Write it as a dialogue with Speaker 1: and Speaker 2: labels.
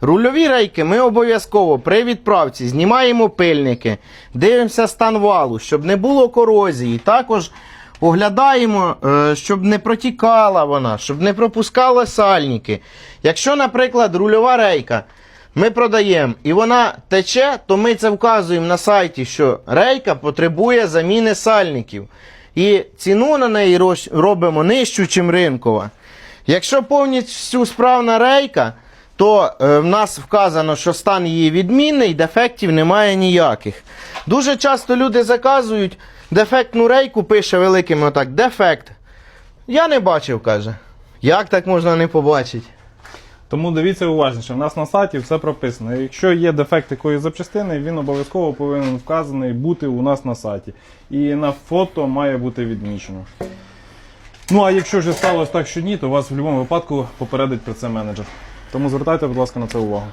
Speaker 1: Рульові рейки ми обов'язково при відправці знімаємо пильники, дивимося стан валу, щоб не було корозії. Також оглядаємо, е, щоб не протікала вона, щоб не пропускала сальники. Якщо, наприклад, рульова рейка ми продаємо і вона тече, то ми це вказуємо на сайті, що рейка потребує заміни сальників. І ціну на неї робимо нижчу, чим ринкова. Якщо повністю справна рейка, то е, в нас вказано, що стан її відмінний, дефектів немає ніяких. Дуже часто люди заказують дефектну рейку, пише великими отак, дефект. Я не бачив, каже. Як так можна не побачити?
Speaker 2: Тому дивіться уважніше, в нас на сайті все прописано. Якщо є дефект якоїсь запчастини, він обов'язково повинен вказаний бути у нас на сайті. І на фото має бути відмічено. Ну а якщо вже сталося так, що ні, то вас в будь-якому випадку попередить про це менеджер. Тому звертайте, будь ласка, на це увагу.